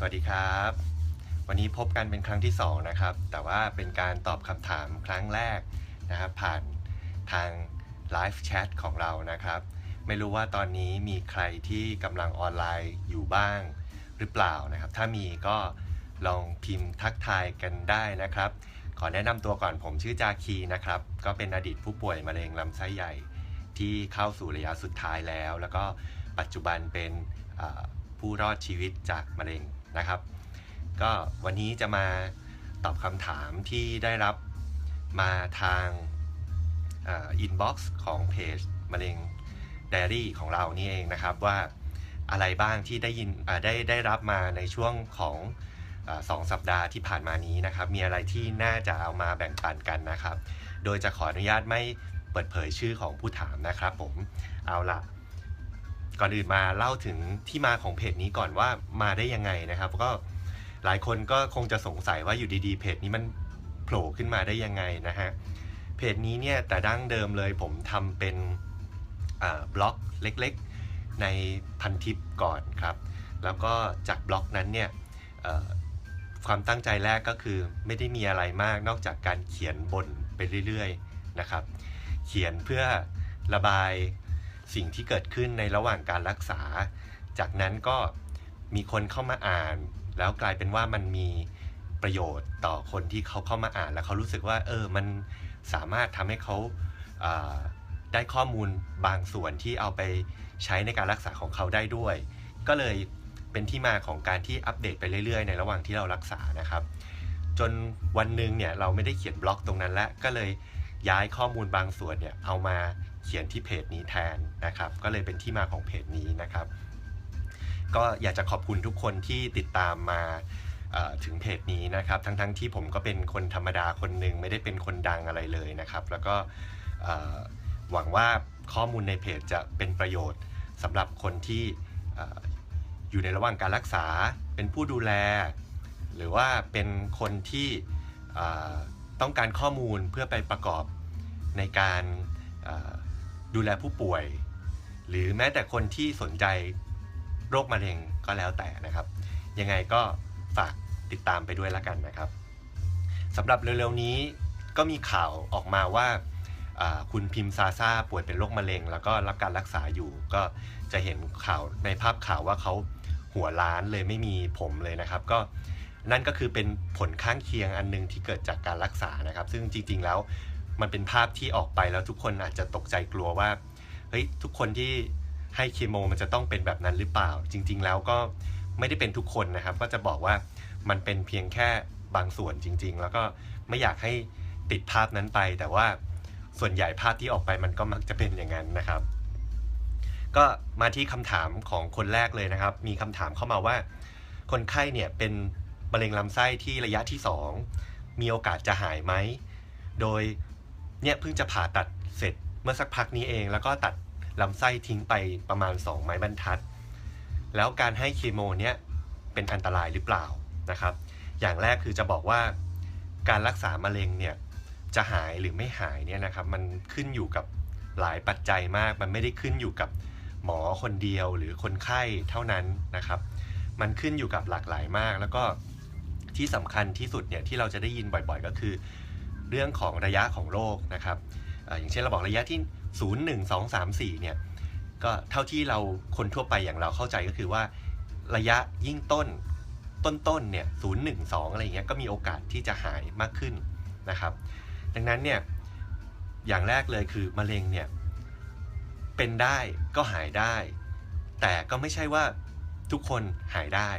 สวัสดีครับ วันนี้พบกันเป็นครั้งที่2นะครับ แต่ว่าเป็นการตอบคำถามครั้งแรกนะครับผ่านทางไลฟ์แชทของเรานะครับ ไม่รู้ว่าตอนนี้มีใครที่กำลังออนไลน์อยู่บ้างหรือเปล่านะครับ ถ้ามีก็ลองพิมพ์ทักทายกันได้นะครับ ขอแนะนำตัวก่อนผมชื่อจาคีนะครับ ก็เป็นอดีตผู้ป่วยมะเร็งลำไส้ใหญ่ที่เข้าสู่ระยะสุดท้ายแล้ว แล้วก็ปัจจุบันเป็นผู้รอดชีวิตจากมะเร็ง นะครับ ก็วันนี้จะมาตอบคำถามที่ได้รับมาทางอินบ็อกซ์ของเพจมะเร็งไดอารี่ของเรานี่เองนะครับว่าอะไรบ้างที่ได้ยินได้ได้รับมาในช่วงของอสองสัปดาห์ที่ผ่านมานี้นะครับ มีอะไรที่น่าจะเอามาแบ่งปันกันนะครับ โดยจะขออนุญาตไม่เปิดเผยชื่อของผู้ถามนะครับผมเอาละ ก่อนอื่นมาเล่าถึงที่มาของเพจนี้ก่อนว่ามาได้ยังไงนะครับ ก็หลายคนก็คงจะสงสัยว่าอยู่ดีๆ เพจนี้มันโผล่ขึ้นมาได้ยังไงนะฮะเพจนี้เนี่ยแต่ดั้งเดิมเลยผมทำเป็นบล็อกเล็กๆในพันทิปก่อนครับ แล้วก็จากบล็อกนั้นเนี่ยความตั้งใจแรกก็คือไม่ได้มีอะไรมากนอกจากการเขียนบนไปเรื่อยๆนะครับ เขียนเพื่อระบาย สิ่งที่เกิดขึ้นในระหว่างการรักษา จากนั้นก็มีคนเข้ามาอ่าน แล้วกลายเป็นว่ามันมีประโยชน์ต่อคนที่เขาเข้ามาอ่านแล้วเขารู้สึกว่าเออมันสามารถทำให้เขาอ่าได้ข้อมูลบางส่วนที่เอาไปใช้ในการรักษาของเขาได้ด้วย ก็เลยเป็นที่มาของการที่อัปเดตไปเรื่อยๆ ในระหว่างที่เรารักษานะครับ จนวันหนึ่งเนี่ยเราไม่ได้เขียนบล็อกตรงนั้นแล้วก็เลยย้ายข้อมูลบางส่วนเนี่ยเอามา เขียนที่เพจนี้แทนนะครับ ก็เลยเป็นที่มาของเพจนี้นะครับ ก็อยากจะขอบคุณทุกคนที่ติดตามมาถึงเพจนี้นะครับ ทั้งๆทที่ผมก็เป็นคนธรรมดาคนหนึ่งไม่ได้เป็นคนดังอะไรเลยนะครับ แล้วก็หวังว่าข้อมูลในเพจจะเป็นประโยชน์สำหรับคนที่ออยู่ในระหว่างการรักษา เป็นผู้ดูแล หรือว่าเป็นคนที่ต้องการข้อมูลเพื่อไปประกอบในการ ดูแลผู้ป่วย หรือแม้แต่คนที่สนใจโรคมะเร็งก็แล้วแต่นะครับ ยังไงก็ฝากติดตามไปด้วยละกันนะครับสำหรับเร็วๆนี้ก็มีข่าวออกมาว่าคุณพิมซาซาป่วยเป็นโรคมะเร็ง แล้วก็รับการรักษาอยู่ก็จะเห็นข่าวในภาพข่าวว่าเขาหัวล้านเลยไม่มีผมเลยนะครับ ก็นั่นก็คือเป็นผลข้างเคียงอันหนึงที่เกิดจากการรักษานะครับ ซึ่งจริง ๆ แล้ว มันเป็นภาพที่ออกไปแล้วทุกคนอาจจะตกใจกลัวว่าเฮ้ยทุกคนที่ให้เคมีมันจะต้องเป็นแบบนั้นหรือเปล่า จริง ๆ แล้วก็ไม่ได้เป็นทุกคนนะครับ ก็จะบอกว่ามันเป็นเพียงแค่บางส่วนจริง ๆ แล้วก็ไม่อยากให้ติดภาพนั้นไป แต่ว่าส่วนใหญ่ภาพที่ออกไปมันก็มักจะเป็นอย่างนั้นนะครับ ก็มาที่คำถามของคนแรกเลยนะครับ มีคำถามเข้ามาว่า คนไข้เนี่ยเป็นมะเร็งลำไส้ที่ระยะที่ 2 มีโอกาสจะหายไหม โดย เนี่ยเพิ่งจะผ่าตัดเสร็จเมื่อสักพักนี้เอง แล้วก็ตัดลำไส้ทิ้งไปประมาณ 2 ไม้บรรทัด แล้วการให้เคมีเนี่ยเป็นอันตรายหรือเปล่านะครับ อย่างแรกคือจะบอกว่าการรักษามะเร็งเนี่ยจะหายหรือไม่หายเนี่ยนะครับมันขึ้นอยู่กับหลายปัจจัยมาก มันไม่ได้ขึ้นอยู่กับหมอคนเดียวหรือคนไข้เท่านั้นนะครับ มันขึ้นอยู่กับหลากหลายมาก แล้วก็ที่สำคัญที่สุดเนี่ยที่เราจะได้ยินบ่อยๆ ก็คือ เรื่องของระยะของโรคนะครับออย่างเช่นเราบอกระยะที่ 0 1 2 3 4 เนี่ยก็เท่าที่เราคนทั่วไปอย่างเราเข้าใจก็คือว่าระยะยิ่งต้นต้นๆเนี่ยศูนย์หนึ่งสองอะไรอย่างเงี้ยก็มีโอกาสที่จะหายมากขึ้นนะครับ ดังนั้นเนี่ยอย่างแรกเลยคือมะเร็งเนี่ยเป็นได้ก็หายได้ แต่ก็ไม่ใช่ว่าทุกคนหายได้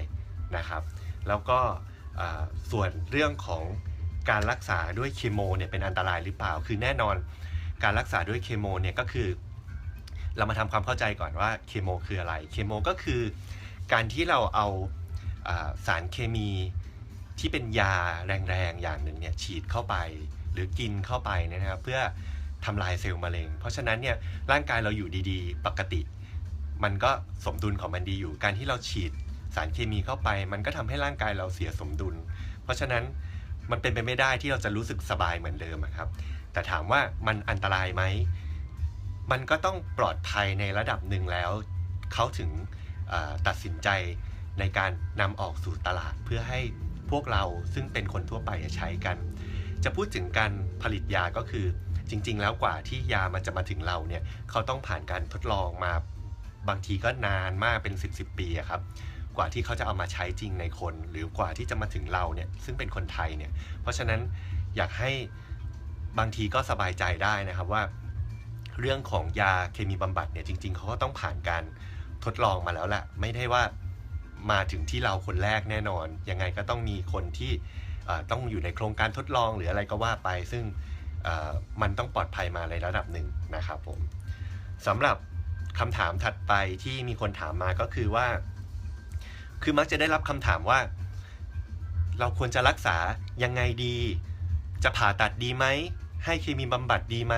นะครับ แล้วก็ส่วนเรื่องของ การรักษาด้วยเคมีเนี่ยเป็นอันตรายหรือเปล่า คือแน่นอนการรักษาด้วยเคมีเนี่ยก็คือ เรามาทำความเข้าใจก่อนว่าเคมีคืออะไร เคมีก็คือ การที่เราเอาสารเคมีที่เป็นยาแรงๆอย่างหนึ่งเนี่ยฉีดเข้าไปหรือกินเข้าไปเนี่ยนะครับเพื่อทำลายเซลล์มะเร็ง เพราะฉะนั้นเนี่ยร่างกายเราอยู่ดีๆ ปกติ มันก็สมดุลของมันดีอยู่ การที่เราฉีดสารเคมีเข้าไป มันก็ทำให้ร่างกายเราเสียสมดุล เพราะฉะนั้น มันเป็นไปไม่ได้ที่เราจะรู้สึกสบายเหมือนเดิมครับ แต่ถามว่ามันอันตรายไหม มันก็ต้องปลอดภัยในระดับหนึ่งแล้ว เขาถึงตัดสินใจในการนำออกสู่ตลาดเพื่อให้พวกเราซึ่งเป็นคนทั่วไปใช้กัน จะพูดถึงการผลิตยาก็คือจริง ๆ แล้วกว่าที่ยามันจะมาถึงเราเนี่ยเขาต้องผ่านการทดลองมาบางทีก็นานมากเป็น 10บสปีครับ ว่าที่เขาจะเอามาใช้จริงในคน หรือกว่าที่จะมาถึงเราเนี่ยซึ่งเป็นคนไทยเนี่ยเพราะฉะนั้นอยากให้บางทีก็สบายใจได้นะครับว่า เรื่องของยาเคมีบำบัดเนี่ยจริง ๆเขาก็ต้องผ่านการทดลองมาแล้วแหละไม่ได้ว่ามาถึงที่เราคนแรกแน่นอน ยังไงก็ต้องมีคนที่ต้องอยู่ในโครงการทดลองหรืออะไรก็ว่าไป ซึ่งมันต้องปลอดภัยมาในระดับหนึ่งนะครับผมสำหรับคำถามถัดไปที่มีคนถามมาก็คือว่า คือมักจะได้รับคำถามว่า เราควรจะรักษายังไงดี จะผ่าตัดดีไหม ให้เคมีบำบัดดีไหม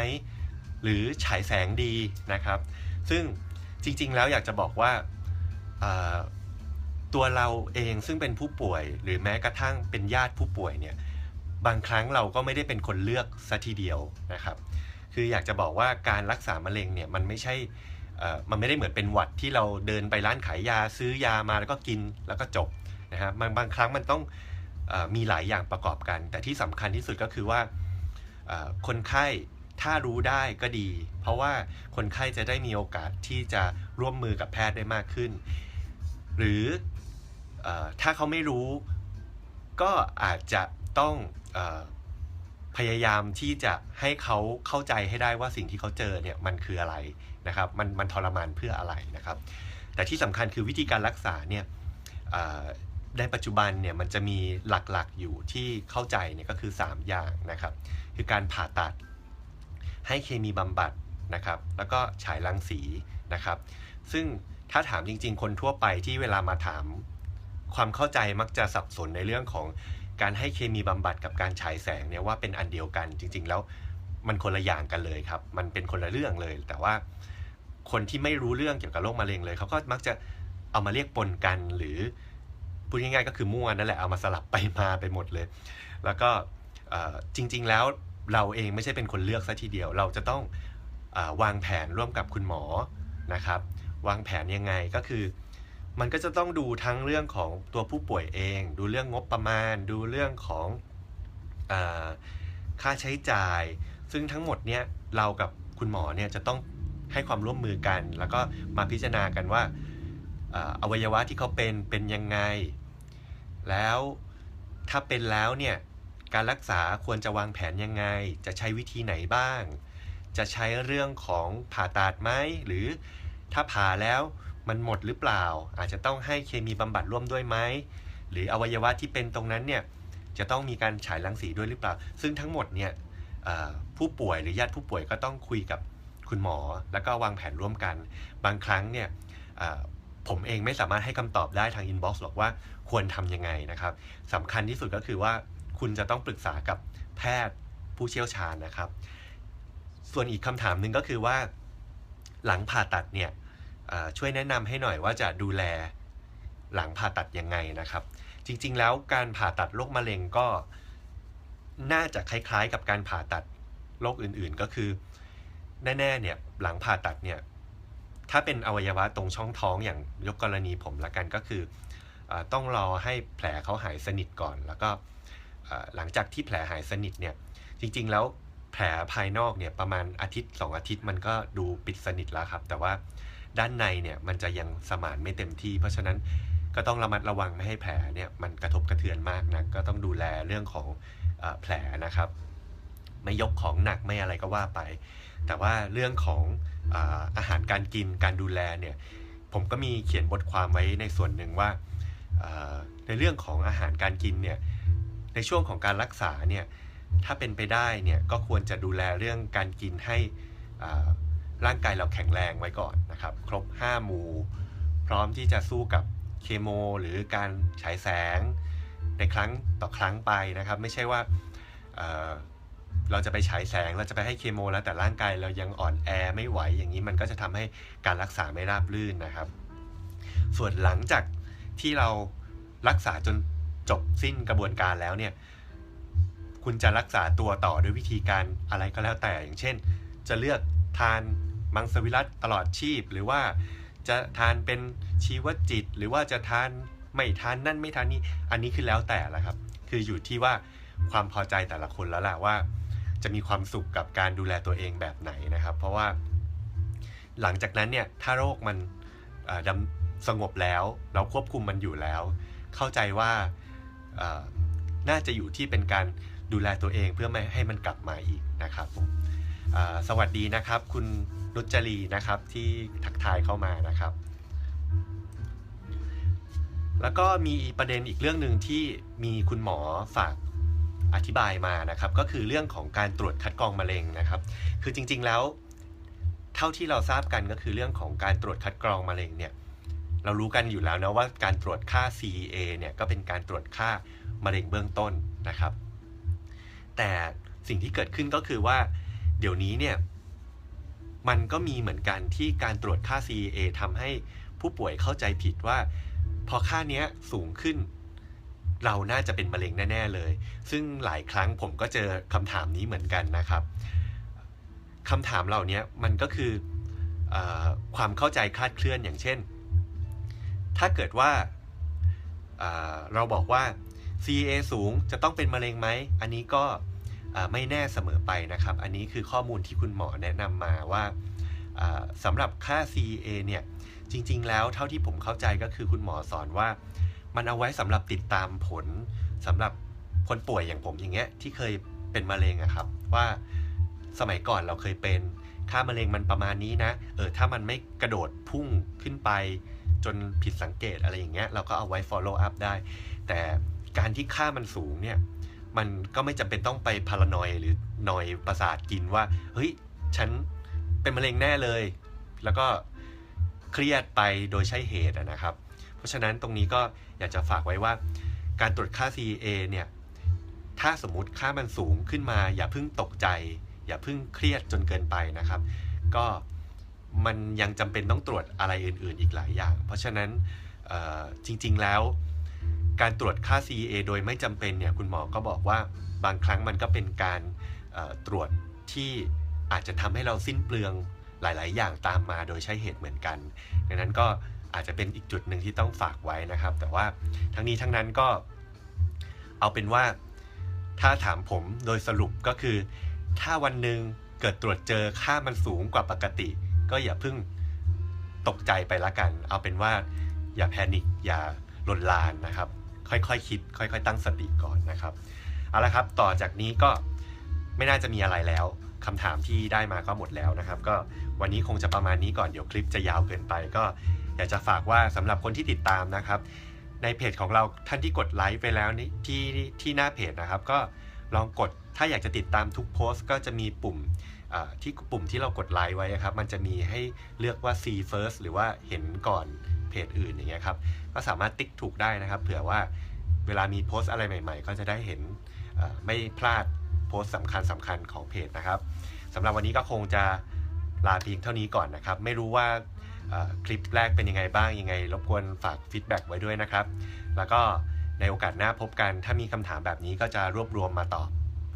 หรือฉายแสงดีนะครับ ซึ่งจริงๆแล้วอยากจะบอกว่าตัวเราเองซึ่งเป็นผู้ป่วยหรือแม้กระทั่งเป็นญาติผู้ป่วยเนี่ยบางครั้งเราก็ไม่ได้เป็นคนเลือกซะทีเดียวนะครับ คืออยากจะบอกว่าการรักษามะเร็งเนี่ยมันไม่ใช่ มันไม่ได้เหมือนเป็นหวัดที่เราเดินไปร้านขายยาซื้อยามาแล้วก็กินแล้วก็จบนะฮะบางบางครั้งมันต้องอมีหลายอย่างประกอบกัน แต่ที่สำคัญที่สุดก็คือว่าคนไข้ถ้ารู้ได้ก็ดี เพราะว่าคนไข้จะได้มีโอกาสที่จะร่วมมือกับแพทย์ได้มากขึ้น หรืออถ้าเขาไม่รู้ก็อาจจะต้องอ พยายามที่จะให้เขาเข้าใจให้ได้ว่าสิ่งที่เขาเจอเนี่ยมันคืออะไรนะครับมันมันทรมานเพื่ออะไรนะครับ แต่ที่สำคัญคือวิธีการรักษาเนี่ยในปัจจุบันเนี่ยมันจะมีหลักๆอยู่ที่เข้าใจเนี่ยก็คือ 3 อย่างนะครับ คือการผ่าตัด ให้เคมีบำบัดนะครับ แล้วก็ฉายรังสีนะครับ ซึ่งถ้าถามจริง ๆ คนทั่วไปที่เวลามาถามความเข้าใจมักจะสับสนในเรื่องของ การให้เคมีบำบัดกับการฉายแสงเนี่ยว่าเป็นอันเดียวกันจริง ๆ แล้วมันคนละอย่างกันเลยครับ มันเป็นคนละเรื่องเลย แต่ว่าคนที่ไม่รู้เรื่องเกี่ยวกับโรคมะเร็งเลยเขาก็มักจะเอามาเรียกปนกันหรือพูดง่ายๆก็คือมั่วนั่นแหละเอามาสลับไปมาไปหมดเลย แล้วก็จริง ๆ แล้วเราเองไม่ใช่เป็นคนเลือกซะทีเดียว เราจะต้องอวางแผนร่วมกับคุณหมอนะครับ วางแผนยังไงก็คือ มันก็จะต้องดูทั้งเรื่องของตัวผู้ป่วยเอง ดูเรื่องงบประมาณ ดูเรื่องของอค่าใช้จ่าย ซึ่งทั้งหมดเนี่ยเรากับคุณหมอเนี่ยจะต้องให้ความร่วมมือกัน แล้วก็มาพิจารณากันว่าอวัยวะที่เขาเป็นเป็นยังไง แล้วถ้าเป็นแล้วเนี่ยการรักษาควรจะวางแผนยังไง จะใช้วิธีไหนบ้าง จะใช้เรื่องของผ่าตัดไหมหรือถ้าผ่าแล้ว มันหมดหรือเปล่า อาจจะต้องให้เคมีบำบัดร่วมด้วยไหมหรืออวัยวะที่เป็นตรงนั้นเนี่ยจะต้องมีการฉายรังสีด้วยหรือเปล่า ซึ่งทั้งหมดเนี่ยผู้ป่วยหรือญาติผู้ป่วยก็ต้องคุยกับคุณหมอ แล้วก็วางแผนร่วมกัน บางครั้งเนี่ยผมเองไม่สามารถให้คำตอบได้ทางอินบ็อกซ์หรอกว่าควรทำยังไงนะครับสำคัญที่สุดก็คือว่าคุณจะต้องปรึกษากับแพทย์ผู้เชี่ยวชาญนะครับ ส่วนอีกคำถามหนึ่งก็คือว่า หลังผ่าตัดเนี่ย ช่วยแนะนำให้หน่อยว่าจะดูแลหลังผ่าตัดยังไงนะครับ จริงๆ แล้วการผ่าตัดโรคมะเร็งก็น่าจะคล้ายๆ กับการผ่าตัดโรคอื่นๆ ก็คือแน่ๆเนี่ยหลังผ่าตัดเนี่ยถ้าเป็นอวัยวะตรงช่องท้องอย่างยกกรณีผมละกันก็คืออต้องรอให้แผลเขาหายสนิทก่อน แล้วก็หลังจากที่แผลหายสนิทเนี่ยจริงๆแล้วแผลภายนอกเนี่ยประมาณอาทิตย์ 2 อาทิตย์มันก็ดูปิดสนิทแล้วครับ แต่ว่า ด้านในเนี่ยมันจะยังสมานไม่เต็มที่ เพราะฉะนั้นก็ต้องระมัดระวังไม่ให้แผลเนี่ยมันกระทบกระเทือนมากนะก็ต้องดูแลเรื่องของอแผลนะครับ ไม่ยกของหนักไม่อะไรก็ว่าไป แต่ว่าเรื่องของอาอาหารการกินการดูแลเนี่ยผมก็มีเขียนบทความไว้ในส่วนหนึ่งว่าในเรื่องของอาหารการกินเนี่ยในช่วงของการรักษาเนี่ยถ้าเป็นไปได้เนี่ยก็ควรจะดูแลเรื่องการกินให้ ร่างกายเราแข็งแรงไว้ก่อนนะครับ ครบ 5 หมู่ พร้อมที่จะสู้กับเคโมหรือการฉายแสงในครั้งต่อครั้งไปนะครับ ไม่ใช่ว่าเเราจะไปฉายแสงเราจะไปให้เคโมแล้วแต่ร่างกายเรายังอ่อนแอไม่ไหวอย่างนี้มันก็จะทำให้การรักษาไม่ราบรื่นนะครับ ส่วนหลังจากที่เรารักษาจนจบสิ้นกระบวนการแล้วเนี่ยคุณจะรักษาตัวต่อด้วยวิธีการอะไรก็แล้วแต่อย่างเช่น จะเลือกทาน มังสวิรัตตลอดชีพ หรือว่าจะทานเป็นชีวจิต หรือว่าจะทานไม่ทานนั่นไม่ทานนี่อันนี้คือแล้วแต่ละครับ คืออยู่ที่ว่าความพอใจแต่ละคนแล้วแหละว่า จะมีความสุขกับการดูแลตัวเองแบบไหนนะครับ เพราะว่า หลังจากนั้นเนี่ยถ้าโรคมันดำสงบแล้ว เราควบคุมมันอยู่แล้ว เข้าใจว่าน่าจะอยู่ที่เป็นการดูแลตัวเองเพื่อไม่ให้มันกลับมาอีกนะครับผม สวัสดีนะครับ คุณนุจรีนะครับที่ทักทายเข้ามานะครับ แล้วก็มีประเด็นอีกเรื่องหนึ่งที่มีคุณหมอฝากอธิบายมานะครับ ก็คือเรื่องของการตรวจคัดกรองมะเร็งนะครับ คือจริง ๆแล้วเท่าที่เราทราบกันก็คือเรื่องของการตรวจคัดกรองมะเร็งเนี่ยเรารู้กันอยู่แล้วนะว่าการตรวจค่า CEA เนี่ยก็เป็นการตรวจค่ามะเร็งเบื้องต้นนะครับ แต่สิ่งที่เกิดขึ้นก็คือว่า เดี๋ยวนี้เนี่ยมันก็มีเหมือนกันที่การตรวจค่า CEA ทำให้ผู้ป่วยเข้าใจผิดว่า พอค่านี้สูงขึ้น เราน่าจะเป็นมะเร็งแน่ ๆ เลย ซึ่งหลายครั้งผมก็เจอคำถามนี้เหมือนกันนะครับคำถามเหล่านี้มันก็คืออความเข้าใจคลาดเคลื่อนอย่างเช่น ถ้าเกิดว่าเราบอกว่า CA สูงจะต้องเป็นมะเร็งไหม อันนี้ก็ ไม่แน่เสมอไปนะครับ อันนี้คือข้อมูลที่คุณหมอแนะนำมาว่าสำหรับค่า CA เนี่ยจริง ๆ แล้วเท่าที่ผมเข้าใจก็คือคุณหมอสอนว่า มันเอาไว้สำหรับติดตามผลสำหรับคนป่วยอย่างผมอย่างเงี้ยที่เคยเป็นมะเร็งอะครับ ว่าสมัยก่อนเราเคยเป็นค่ามะเร็งมันประมาณนี้นะเออถ้ามันไม่กระโดดพุ่งขึ้นไป จนผิดสังเกตอะไรอย่างเงี้ยเราก็เอาไว้ follow up ได้ แต่การที่ค่ามันสูงเนี่ย มันก็ไม่จำเป็นต้องไปพารานอยหรือนอยประสาทกินว่า เฮ้ย ฉันเป็นมะเร็งแน่เลย แล้วก็เครียดไปโดยใช่เหตุนะครับ เพราะฉะนั้นตรงนี้ก็อยากจะฝากไว้ว่า การตรวจค่า CA เนี่ย ถ้าสมมุติค่ามันสูงขึ้นมา อย่าเพิ่งตกใจ อย่าเพิ่งเครียดจนเกินไปนะครับ ก็มันยังจำเป็นต้องตรวจอะไรอื่น ๆ อีกหลายอย่าง เพราะฉะนั้นจริง ๆ แล้ว การตรวจค่า CEA โดยไม่จำเป็นเนี่ยคุณหมอก็บอกว่าบางครั้งมันก็เป็นการตรวจที่อาจจะทำให้เราสิ้นเปลืองหลาย ๆ อย่างตามมาโดยใช้เหตุเหมือนกัน ดังนั้นก็อาจจะเป็นอีกจุดหนึ่งที่ต้องฝากไว้นะครับ แต่ว่าทั้งนี้ทั้งนั้นก็เอาเป็นว่าถ้าถามผมโดยสรุปก็คือ ถ้าวันหนึ่งเกิดตรวจเจอค่ามันสูงกว่าปกติ ก็อย่าเพิ่งตกใจไปละกัน เอาเป็นว่าอย่าแพนิคอย่าลนลานนะครับ ค่อยๆคคิด ค่อย ๆ ตั้งสติก่อนนะครับเอาละครับต่อจากนี้ก็ไม่น่าจะมีอะไรแล้วคำถามที่ได้มาก็หมดแล้วนะครับ ก็วันนี้คงจะประมาณนี้ก่อนเดี๋ยวคลิปจะยาวเกินไป ก็อยากจะฝากว่าสำหรับคนที่ติดตามนะครับ ในเพจของเราท่านที่กดไลค์ไปแล้วนี่ที่ที่หน้าเพจนะครับ ก็ลองกดถ้าอยากจะติดตามทุกโพสต์ ก็จะมีปุ่มที่ปุ่มที่เรากดไลค์ไว้ครับ มันจะมีให้เลือกว่า see first หรือว่าเห็นก่อน เพจอื่นอย่างเงี้ยครับก็สามารถติ๊กถูกได้นะครับ เผื่อว่าเวลามีโพสต์อะไรใหม่ ๆ ก็จะได้เห็นไม่พลาดโพสต์สำคัญสำคัญของเพจนะครับสำหรับวันนี้ก็คงจะลาเพียงเท่านี้ก่อนนะครับ ไม่รู้ว่าคลิปแรกเป็นยังไงบ้างยังไง รบกวนฝากฟีดแบ็กไว้ด้วยนะครับ แล้วก็ในโอกาสหน้าพบกันถ้ามีคำถามแบบนี้ก็จะรวบรวมมาตอบ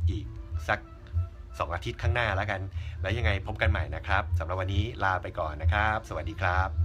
อีกสัก 2 อาทิตย์ข้างหน้าแล้วกัน แล้วยังไงพบกันใหม่นะครับสำหรับวันนี้ลาไปก่อนนะครับ สวัสดีครับ